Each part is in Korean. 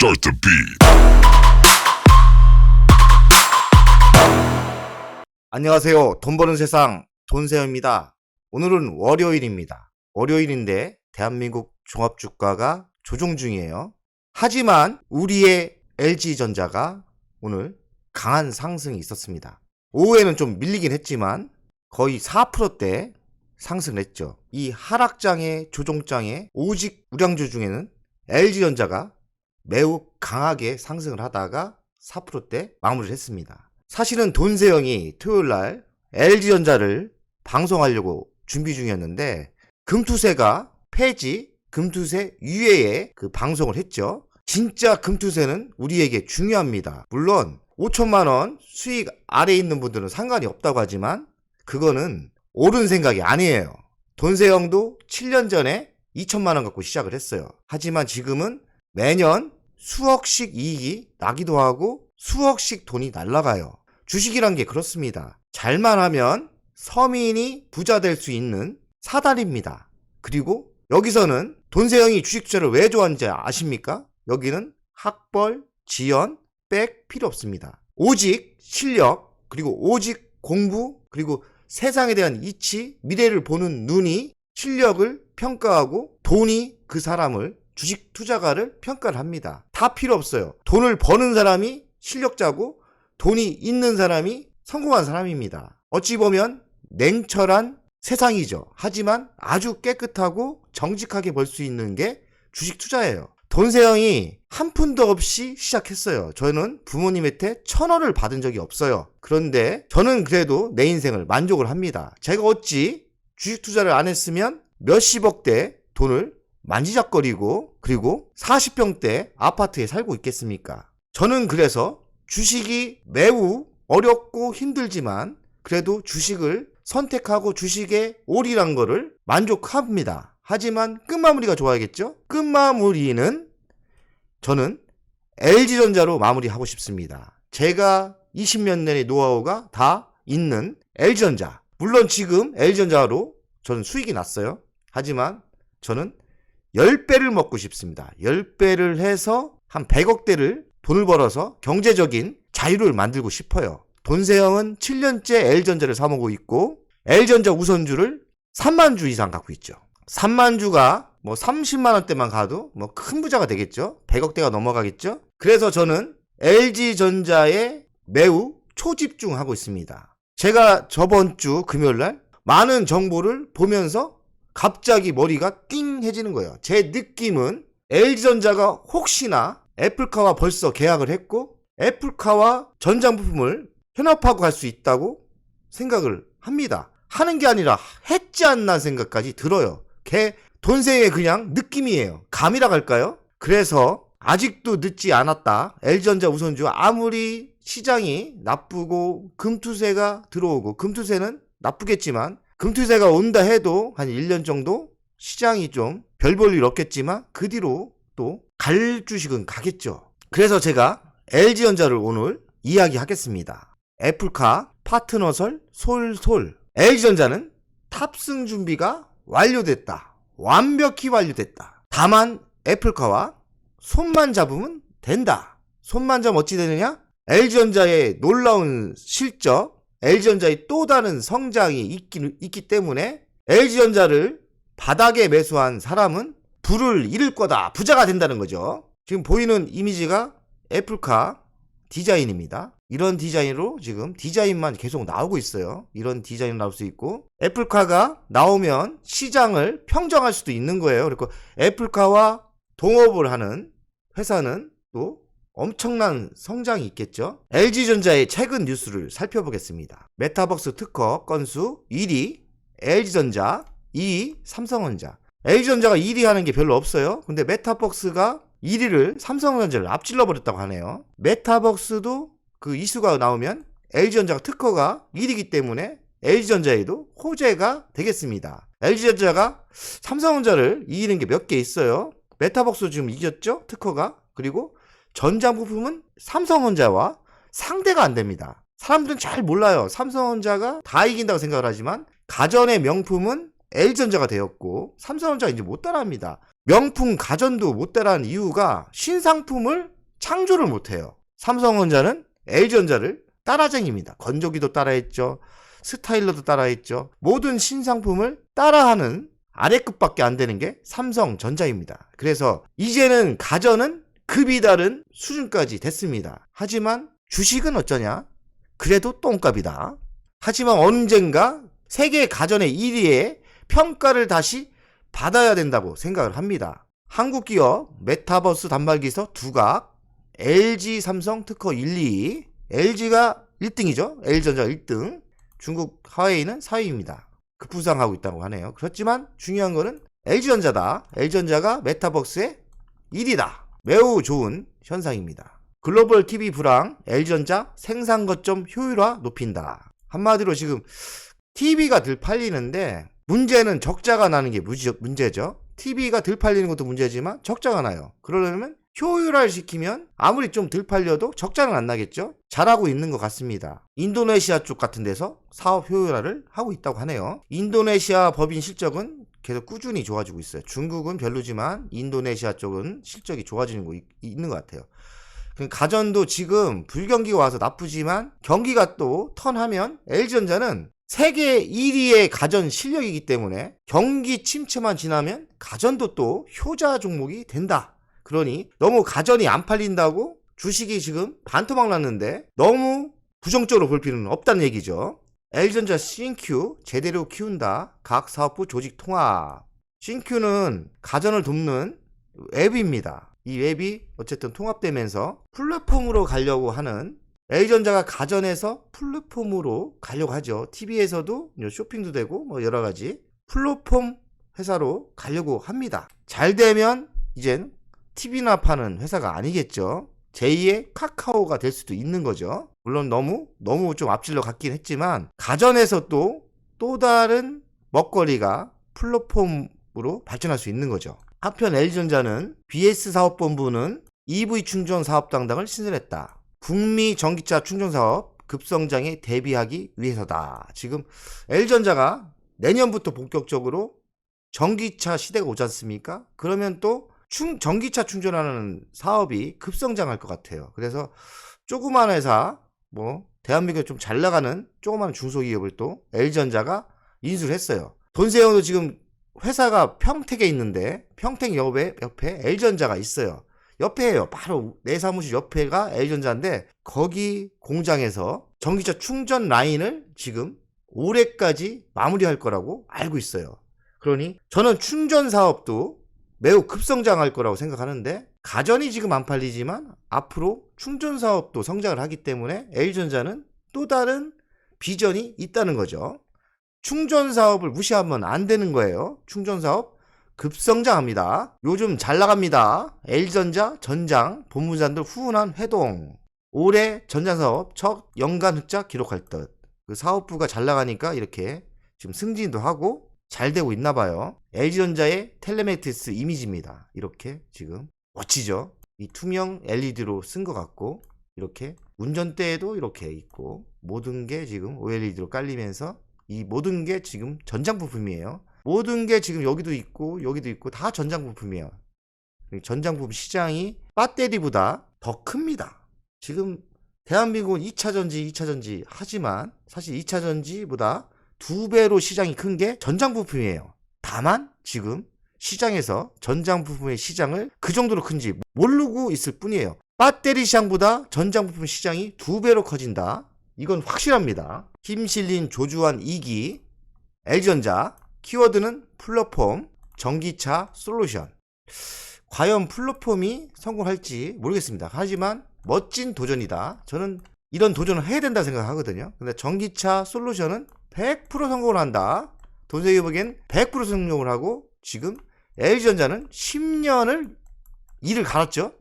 Start the beat. 안녕하세요. 돈 버는 세상 돈세입니다. 오늘은 월요일입니다. 월요일인데 대한민국 종합 주가가 조정 중이에요. 하지만 우리의 LG전자가 오늘 강한 상승이 있었습니다. 오후에는 좀 밀리긴 했지만 거의 4%대 상승을 했죠. 이 하락장의 조종장의 오직 우량주 중에는 LG전자가 매우 강하게 상승을 하다가 4%대 마무리를 했습니다. 사실은 돈세영이 토요일 날 LG전자를 방송하려고 준비 중이었는데 금투세가 폐지, 금투세 유예에 그 방송을 했죠. 진짜 금투세는 우리에게 중요합니다. 물론 5천만 원 수익 아래 있는 분들은 상관이 없다고 하지만 그거는 옳은 생각이 아니에요. 돈세영도 7년 전에 2천만 원 갖고 시작을 했어요. 하지만 지금은 매년 수억씩 이익이 나기도 하고 수억씩 돈이 날라가요. 주식이란 게 그렇습니다. 잘만 하면 서민이 부자 될 수 있는 사다리입니다. 그리고 여기서는 돈세영이 주식 투자를 왜 좋아하는지 아십니까? 여기는 학벌, 지연, 백 필요 없습니다. 오직 실력, 그리고 오직 공부, 그리고 세상에 대한 이치, 미래를 보는 눈이 실력을 평가하고 돈이 그 사람을 주식 투자가를 평가를 합니다. 다 필요 없어요. 돈을 버는 사람이 실력자고 돈이 있는 사람이 성공한 사람입니다. 어찌 보면 냉철한 세상이죠. 하지만 아주 깨끗하고 정직하게 벌 수 있는 게 주식 투자예요. 돈세영이 한 푼도 없이 시작했어요. 저는 부모님한테 천 원을 받은 적이 없어요. 그런데 저는 그래도 내 인생을 만족을 합니다. 제가 어찌 주식 투자를 안 했으면 몇십억대 돈을 만지작거리고 그리고 40평대 아파트에 살고 있겠습니까? 저는 그래서 주식이 매우 어렵고 힘들지만 그래도 주식을 선택하고 주식에 올이란 거를 만족합니다. 하지만 끝마무리가 좋아야겠죠? 끝마무리는 저는 LG전자로 마무리하고 싶습니다. 제가 20년 내의 노하우가 다 있는 LG전자. 물론 지금 LG전자로 저는 수익이 났어요. 하지만 저는 10배를 먹고 싶습니다. 10배를 해서 한 100억대를 돈을 벌어서 경제적인 자유를 만들고 싶어요. 돈세형은 7년째 L전자를 사먹고 있고 L전자 우선주를 3만 주 이상 갖고 있죠. 3만 주가 뭐 30만 원대만 가도 뭐 큰 부자가 되겠죠. 100억대가 넘어가겠죠. 그래서 저는 LG전자에 매우 초집중하고 있습니다. 제가 저번 주 금요일 날 많은 정보를 보면서 갑자기 머리가 띵 해지는 거예요. 제 느낌은 LG전자가 혹시나 애플카와 벌써 계약을 했고 애플카와 전장 부품을 현업하고 갈 수 있다고 생각을 합니다. 하는 게 아니라 했지 않나 생각까지 들어요. 걔 돈세의 그냥 느낌이에요. 감이라 할까요? 그래서 아직도 늦지 않았다. LG전자 우선주 아무리 시장이 나쁘고 금투세가 들어오고 금투세는 나쁘겠지만 금투세가 온다 해도 한 1년 정도 시장이 좀 별 볼 일 없겠지만 그 뒤로 또 갈 주식은 가겠죠. 그래서 제가 LG전자를 오늘 이야기하겠습니다. 애플카 파트너설 솔솔 LG전자는 탑승 준비가 완료됐다. 완벽히 완료됐다. 다만 애플카와 손만 잡으면 된다. 손만 잡으면 어찌 되느냐? LG전자의 놀라운 실적, LG전자의 또 다른 성장이 있기, 있기 때문에 LG전자를 바닥에 매수한 사람은 불을 잃을 거다. 부자가 된다는 거죠. 지금 보이는 이미지가 애플카 디자인입니다. 이런 디자인으로 지금 디자인만 계속 나오고 있어요. 이런 디자인 나올 수 있고 애플카가 나오면 시장을 평정할 수도 있는 거예요. 그리고 애플카와 동업을 하는 회사는 또 엄청난 성장이 있겠죠. LG전자의 최근 뉴스를 살펴보겠습니다. 메타버스 특허 건수 1위 LG전자, 2위 삼성전자. LG전자가 1위 하는 게 별로 없어요. 근데 메타버스가 1위를 삼성전자를 앞질러 버렸다고 하네요. 메타버스도 그 이슈가 나오면 LG전자가 특허가 1위기 때문에 LG전자에도 호재가 되겠습니다. LG전자가 삼성전자를 이기는 게 몇 개 있어요. 메타버스 지금 이겼죠? 특허가. 그리고 전장 부품은 삼성전자와 상대가 안 됩니다. 사람들은 잘 몰라요. 삼성전자가 다 이긴다고 생각을 하지만 가전의 명품은 LG전자가 되었고 삼성전자가 이제 못 따라합니다. 명품 가전도 못 따라한 이유가 신상품을 창조를 못해요. 삼성전자는 LG전자를 따라쟁입니다. 건조기도 따라했죠. 스타일러도 따라했죠. 모든 신상품을 따라하는 아래급밖에 안 되는 게 삼성전자입니다. 그래서 이제는 가전은 급이 다른 수준까지 됐습니다. 하지만 주식은 어쩌냐? 그래도 똥값이다. 하지만 언젠가 세계 가전의 1위에 평가를 다시 받아야 된다고 생각을 합니다. 한국 기업 메타버스 단말기서 두각, LG 삼성 특허 1, 2, LG가 1등이죠. L전자 1등, 중국 하웨이는 4위입니다. 급부상하고 있다고 하네요. 그렇지만 중요한 거는 LG전자다. LG전자가 메타버스의 1위다. 매우 좋은 현상입니다. 글로벌 TV 불황, LG전자 생산 거점 효율화 높인다. 한마디로 지금 TV가 들 팔리는데 문제는 적자가 나는 게 문제죠. TV가 들 팔리는 것도 문제지만 적자가 나요. 그러려면 효율화를 시키면 아무리 좀들 팔려도 적자는 안 나겠죠? 잘하고 있는 것 같습니다. 인도네시아 쪽 같은 데서 사업 효율화를 하고 있다고 하네요. 인도네시아 법인 실적은 계속 꾸준히 좋아지고 있어요. 중국은 별로지만 인도네시아 쪽은 실적이 좋아지는 거 있- 있는 것 같아요. 그 가전도 지금 불경기가 와서 나쁘지만 경기가 또 턴하면 LG전자는 세계 1위의 가전 실력이기 때문에 경기 침체만 지나면 가전도 또 효자 종목이 된다. 그러니 너무 가전이 안 팔린다고 주식이 지금 반토막 났는데 너무 부정적으로 볼 필요는 없다는 얘기죠. L전자 CNQ 제대로 키운다. 각 사업부 조직 통합. CNQ는 가전을 돕는 앱입니다. 이 웹이 어쨌든 통합되면서 플랫폼으로 가려고 하는 L전자가 가전에서 플랫폼으로 가려고 하죠. TV에서도 쇼핑도 되고 뭐 여러 가지 플랫폼 회사로 가려고 합니다. 잘 되면 이젠 TV나 파는 회사가 아니겠죠. 제2의 카카오가 될 수도 있는 거죠. 물론 너무 너무 좀 앞질러 갔긴 했지만 가전에서 또 또 다른 먹거리가 플랫폼으로 발전할 수 있는 거죠. 한편 L전자는 BS 사업본부는 EV 충전 사업 담당을 신설했다. 북미 전기차 충전 사업 급성장에 대비하기 위해서다. 지금 L전자가 내년부터 본격적으로 전기차 시대가 오지 않습니까? 그러면 또 충, 전기차 충전하는 사업이 급성장할 것 같아요. 그래서 조그만 회사, 뭐, 대한민국에 좀 잘 나가는 조그만 중소기업을 또 L전자가 인수를 했어요. 돈세형도 지금 회사가 평택에 있는데 평택 옆에, 옆에 L전자가 있어요. 옆에예요. 바로 내 사무실 옆에가 L전자인데 거기 공장에서 전기차 충전 라인을 지금 올해까지 마무리할 거라고 알고 있어요. 그러니 저는 충전 사업도 매우 급성장할 거라고 생각하는데 가전이 지금 안 팔리지만 앞으로 충전 사업도 성장을 하기 때문에 L전자는 또 다른 비전이 있다는 거죠. 충전 사업을 무시하면 안 되는 거예요. 충전 사업 급성장합니다. 요즘 잘 나갑니다. L전자 전장 본부장들 후운한 회동. 올해 전장 사업 첫 연간 흑자 기록할 듯. 그 사업부가 잘 나가니까 이렇게 지금 승진도 하고 잘 되고 있나 봐요. LG전자의 텔레메트스 이미지입니다. 이렇게 지금 멋지죠? 이 투명 LED로 쓴 것 같고 이렇게 운전대에도 이렇게 있고 모든 게 지금 OLED로 깔리면서 이 모든 게 지금 전장 부품이에요. 모든 게 지금 여기도 있고 여기도 있고 다 전장 부품이에요. 전장 부품 시장이 배터리보다 더 큽니다. 지금 대한민국은 2차 전지, 2차 전지 하지만 사실 2차 전지보다 두 배로 시장이 큰 게 전장 부품이에요. 다만 지금 시장에서 전장 부품의 시장을 그 정도로 큰지 모르고 있을 뿐이에요. 배터리 시장보다 전장 부품 시장이 두 배로 커진다. 이건 확실합니다. 힘 실린 조주한 2기 L전자 키워드는 플랫폼 전기차 솔루션. 과연 플랫폼이 성공할지 모르겠습니다. 하지만 멋진 도전이다. 저는 이런 도전을 해야 된다 생각하거든요. 근데 전기차 솔루션은 100% 성공을 한다. 돈세기 보기엔 100% 성공을 하고 지금 LG전자는 10년을 일을 갈았죠.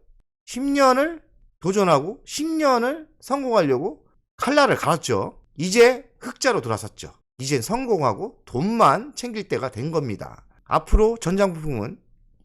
10년을 도전하고 10년을 성공하려고 칼날을 갈았죠. 이제 흑자로 돌아섰죠. 이젠 성공하고 돈만 챙길 때가 된 겁니다. 앞으로 전장 부품은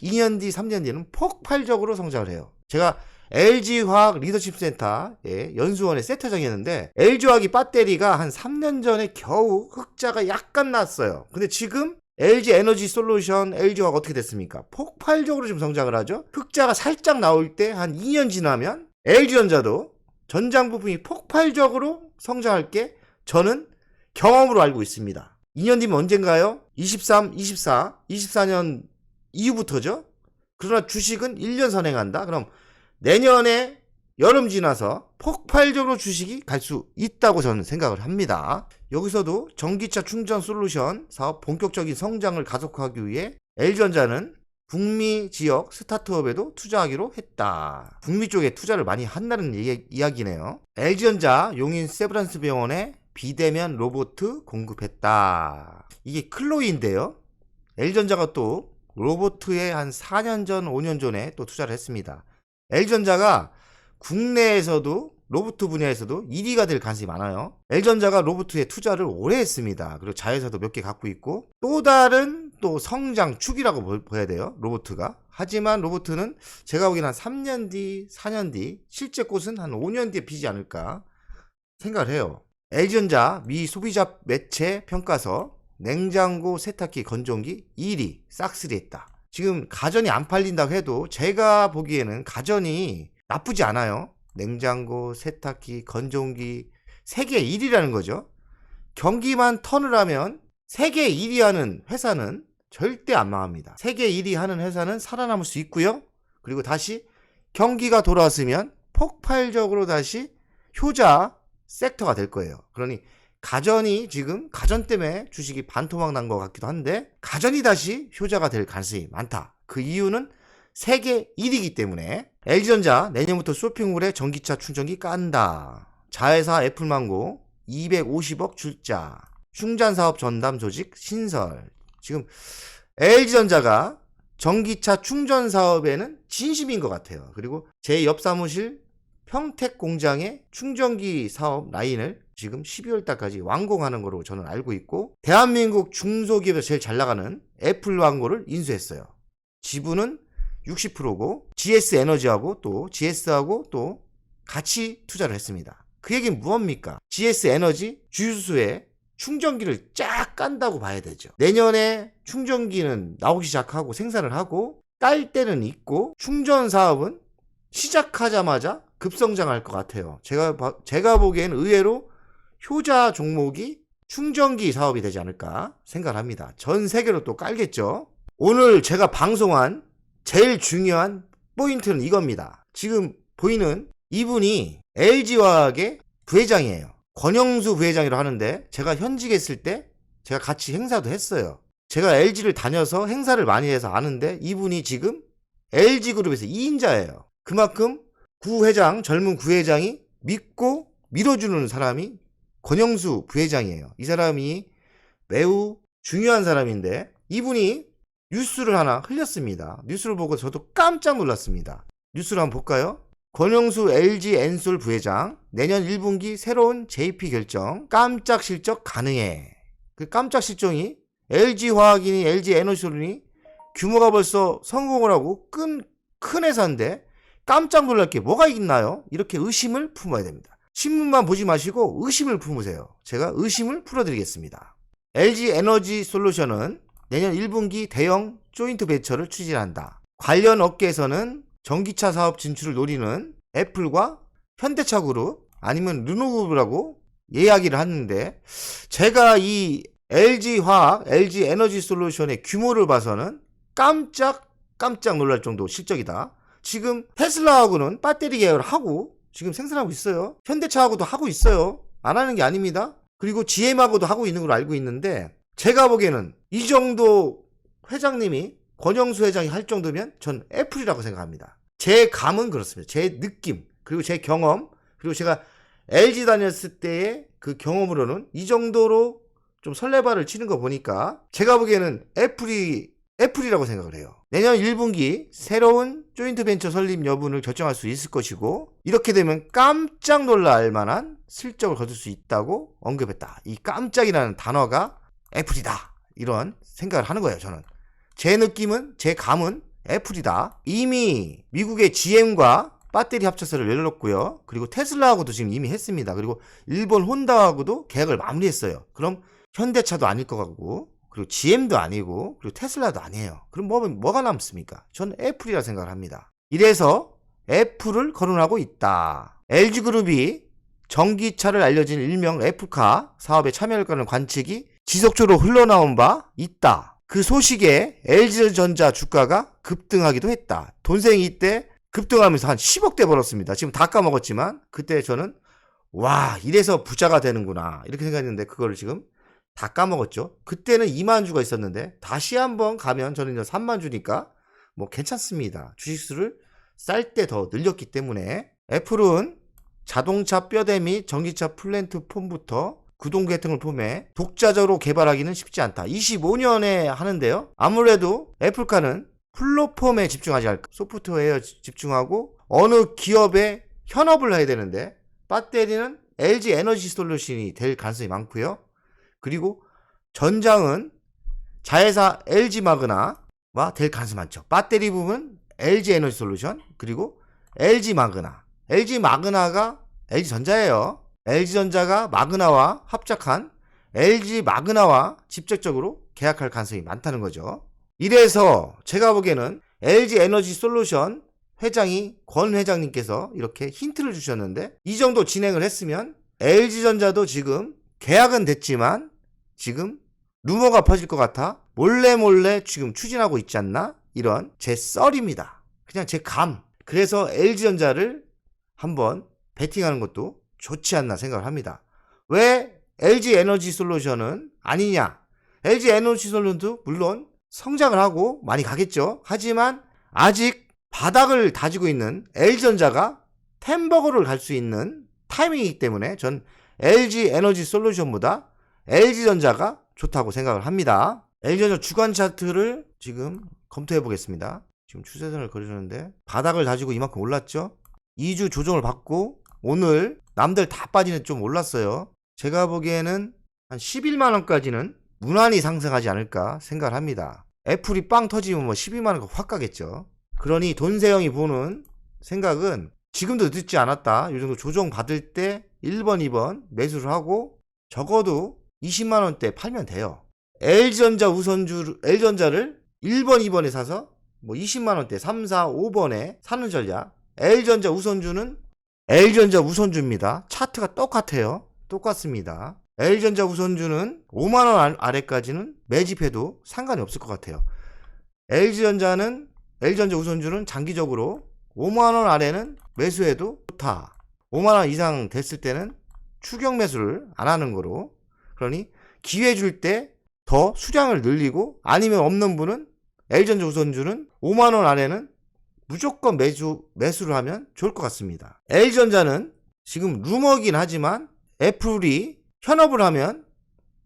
2년 뒤, 3년 뒤는 폭발적으로 성장을 해요. 제가 LG화학 리더십 센터의 연수원의 센터장이었는데 LG화학이 배터리가 한 3년 전에 겨우 흑자가 약간 났어요. 근데 지금 LG 에너지 솔루션, LG화가 어떻게 됐습니까? 폭발적으로 지금 성장을 하죠. 흑자가 살짝 나올 때 한 2년 지나면 LG전자도 전장 부품이 폭발적으로 성장할 게 저는 경험으로 알고 있습니다. 2년 뒤면 언젠가요? 23, 24, 24년 이후부터죠. 그러나 주식은 1년 선행한다. 그럼 내년에 여름 지나서 폭발적으로 주식이 갈 수 있다고 저는 생각을 합니다. 여기서도 전기차 충전 솔루션 사업 본격적인 성장을 가속화하기 위해 L전자는 북미 지역 스타트업에도 투자하기로 했다. 북미 쪽에 투자를 많이 한다는 이야기네요. LG전자 용인 세브란스 병원에 비대면 로봇 공급했다. 이게 클로이인데요. L전자가 또 로보트에 한 4년 전, 5년 전에 또 투자를 했습니다. L전자가 국내에서도 로봇 분야에서도 1위가 될 가능성이 많아요. L전자가 로봇에 투자를 오래 했습니다. 그리고 자회사도 몇 개 갖고 있고 또 다른 또 성장 축이라고 보- 봐야 돼요. 로봇가. 하지만 로봇은 제가 보기엔 한 3년 뒤, 4년 뒤, 실제 꽃은 한 5년 뒤에 피지 않을까 생각을 해요. LG전자 미 소비자 매체 평가서 냉장고, 세탁기, 건조기 1위 싹쓸이 했다. 지금 가전이 안 팔린다고 해도 제가 보기에는 가전이 나쁘지 않아요. 냉장고, 세탁기, 건조기 세계 1위라는 거죠. 경기만 턴을 하면 세계 1위 하는 회사는 절대 안 망합니다. 세계 1위 하는 회사는 살아남을 수 있고요. 그리고 다시 경기가 돌아왔으면 폭발적으로 다시 효자 섹터가 될 거예요. 그러니 가전이 지금 가전 때문에 주식이 반토막 난 것 같기도 한데 가전이 다시 효자가 될 가능성이 많다. 그 이유는 세계 1위이기 때문에 LG전자 내년부터 쇼핑몰에 전기차 충전기 깐다. 자회사 애플망고 250억 출자. 충전 사업 전담 조직 신설. 지금 LG전자가 전기차 충전 사업에는 진심인 것 같아요. 그리고 제 옆 사무실 평택 공장의 충전기 사업 라인을 지금 12월 달까지 완공하는 거로 저는 알고 있고 대한민국 중소기업에서 제일 잘 나가는 애플 왕고를 인수했어요. 지분은 60%고 GS 에너지하고 또 GS하고 또 같이 투자를 했습니다. 그 얘기는 무엇입니까? GS 에너지 주유소에 충전기를 쫙 깐다고 봐야 되죠. 내년에 충전기는 나오기 시작하고 생산을 하고 깔 때는 있고 충전 사업은 시작하자마자 급성장할 것 같아요. 제가 봐- 제가 보기엔 의외로 효자 종목이 충전기 사업이 되지 않을까 생각을 합니다. 전 세계로 또 깔겠죠. 오늘 제가 방송한 제일 중요한 포인트는 이겁니다. 지금 보이는 이분이 LG화학의 부회장이에요. 권영수 부회장이라고 하는데 제가 현직에 있을 때 제가 같이 행사도 했어요. 제가 LG를 다녀서 행사를 많이 해서 아는데 이분이 지금 LG그룹에서 2인자예요. 그만큼 구회장, 젊은 구회장이 믿고 밀어주는 사람이 권영수 부회장이에요. 이 사람이 매우 중요한 사람인데 이분이 뉴스를 하나 흘렸습니다. 뉴스를 보고 저도 깜짝 놀랐습니다. 뉴스를 한번 볼까요? 권영수 LG 엔솔 부회장 내년 1분기 새로운 JP 결정 깜짝 실적 가능해. 그 깜짝 실정이 LG 화학이니 LG 에너지솔이 규모가 벌써 성공을 하고 큰, 큰 회사인데 깜짝 놀랄 게 뭐가 있나요? 이렇게 의심을 품어야 됩니다. 신문만 보지 마시고 의심을 품으세요. 제가 의심을 풀어드리겠습니다. LG 에너지 솔루션은 내년 1분기 대형 조인트 베처를 추진한다. 관련 업계에서는 전기차 사업 진출을 노리는 애플과 현대차 그룹 아니면 르노그룹이라고 이야기를 하는데 제가 이 LG 화학, LG 에너지 솔루션의 규모를 봐서는 깜짝 깜짝 놀랄 정도 실적이다. 지금 테슬라하고는 배터리 계열을 하고 지금 생산하고 있어요. 현대차하고도 하고 있어요. 안 하는 게 아닙니다. 그리고 GM하고도 하고 있는 걸로 알고 있는데 제가 보기에는 이 정도 회장님이 권영수 회장이 할 정도면 전 애플이라고 생각합니다. 제 감은 그렇습니다. 제 느낌 그리고 제 경험 그리고 제가 LG 다녔을 때의 그 경험으로는 이 정도로 좀 설레발을 치는 거 보니까 제가 보기에는 애플이 애플이라고 생각을 해요. 내년 1분기 새로운 조인트 벤처 설립 여부를 결정할 수 있을 것이고 이렇게 되면 깜짝 놀랄 만한 실적을 거둘 수 있다고 언급했다. 이 깜짝이라는 단어가 애플이다. 이런 생각을 하는 거예요, 저는. 제 느낌은, 제 감은 애플이다. 이미 미국의 GM과 배터리 합쳐서를 열렸고요. 그리고 테슬라하고도 지금 이미 했습니다. 그리고 일본 혼다하고도 계약을 마무리했어요. 그럼 현대차도 아닐 것 같고 그리고 GM도 아니고 그리고 테슬라도 아니에요. 그럼 뭐, 뭐가 남습니까? 저는 애플이라 생각을 합니다. 이래서 애플을 거론하고 있다. LG그룹이 전기차를 알려진 일명 애플카 사업에 참여할 거라는 관측이 지속적으로 흘러나온 바 있다. 그 소식에 LG전자 주가가 급등하기도 했다. 돈생이 이때 급등하면서 한 10억대 벌었습니다. 지금 다 까먹었지만 그때 저는 와 이래서 부자가 되는구나 이렇게 생각했는데 그거를 지금 다 까먹었죠. 그때는 2만 주가 있었는데 다시 한번 가면 저는 이제 3만 주니까 뭐 괜찮습니다. 주식수를 쌀 때 더 늘렸기 때문에 애플은 자동차 뼈대 및 전기차 플랜트 폼부터 구동 계통을 포함해 독자적으로 개발하기는 쉽지 않다. 25년에 하는데요. 아무래도 애플카는 플랫폼에 집중하지 않을까. 소프트웨어에 집중하고 어느 기업에 현업을 해야 되는데 배터리는 LG 에너지 솔루션이 될 가능성이 많고요. 그리고 전장은 자회사 LG 마그나와 될 가능성이 많죠. 배터리 부분 LG 에너지 솔루션 그리고 LG 마그나. LG 마그나가 LG 전자예요. LG 전자가 마그나와 합작한 LG 마그나와 직접적으로 계약할 가능성이 많다는 거죠. 이래서 제가 보기에는 LG 에너지 솔루션 회장이 권 회장님께서 이렇게 힌트를 주셨는데 이 정도 진행을 했으면 LG전자도 지금 계약은 됐지만 지금 루머가 퍼질 것 같아 몰래 몰래 지금 추진하고 있지 않나 이런 제 썰입니다. 그냥 제 감. 그래서 LG전자를 한번 베팅하는 것도 좋지 않나 생각을 합니다. 왜 LG 에너지 솔루션은 아니냐? LG 에너지 솔루션도 물론 성장을 하고 많이 가겠죠. 하지만 아직 바닥을 다지고 있는 LG전자가 템버거를 갈 수 있는 타이밍이기 때문에 전 LG 에너지 솔루션보다 LG전자가 좋다고 생각을 합니다. LG전자 주간 차트를 지금 검토해 보겠습니다. 지금 추세선을 그려주는데 바닥을 다지고 이만큼 올랐죠? 2주 조정을 받고 오늘 남들 다 빠지는 좀 올랐어요. 제가 보기에는 한 11만 원까지는 무난히 상승하지 않을까 생각을 합니다. 애플이 빵 터지면 뭐 12만 원 확 가겠죠. 그러니 돈세영이 보는 생각은 지금도 늦지 않았다. 이 정도 조정 받을 때 1번, 2번 매수를 하고 적어도 20만원대 팔면 돼요. L전자 우선주, L전자를 1번, 2번에 사서 뭐 20만원대 3, 4, 5번에 사는 전략. L전자 우선주는 L전자 우선주입니다. 차트가 똑같아요. 똑같습니다. L전자 우선주는 5만원 아래까지는 매집해도 상관이 없을 것 같아요. LG전자는 L전자 우선주는 장기적으로 5만원 아래는 매수해도 좋다. 5만원 이상 됐을 때는 추격 매수를 안 하는 거로. 그러니 기회 줄 때 더 수량을 늘리고 아니면 없는 분은 L전자 우선주는 5만원 아래는 무조건 매수, 매수를 하면 좋을 것 같습니다. L전자는 지금 루머긴 하지만 애플이 현업을 하면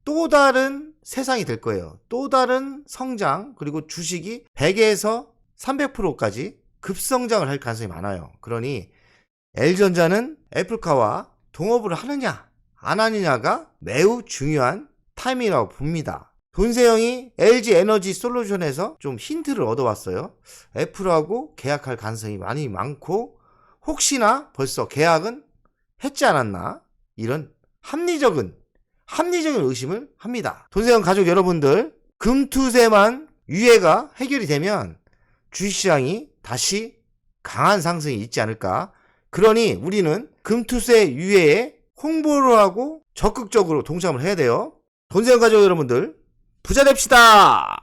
또 다른 세상이 될 거예요. 또 다른 성장, 그리고 주식이 100에서 300%까지 급성장을 할 가능성이 많아요. 그러니 L전자는 애플카와 동업을 하느냐, 안 하느냐가 매우 중요한 타이밍이라고 봅니다. 돈세영이 LG 에너지 솔루션에서 좀 힌트를 얻어왔어요. 애플하고 계약할 가능성이 많이 많고 혹시나 벌써 계약은 했지 않았나 이런 합리적인 합리적인 의심을 합니다. 돈세영 가족 여러분들 금투세만 유예가 해결이 되면 주식시장이 다시 강한 상승이 있지 않을까. 그러니 우리는 금투세 유예에 홍보를 하고 적극적으로 동참을 해야 돼요. 돈세영 가족 여러분들 부자 됩시다!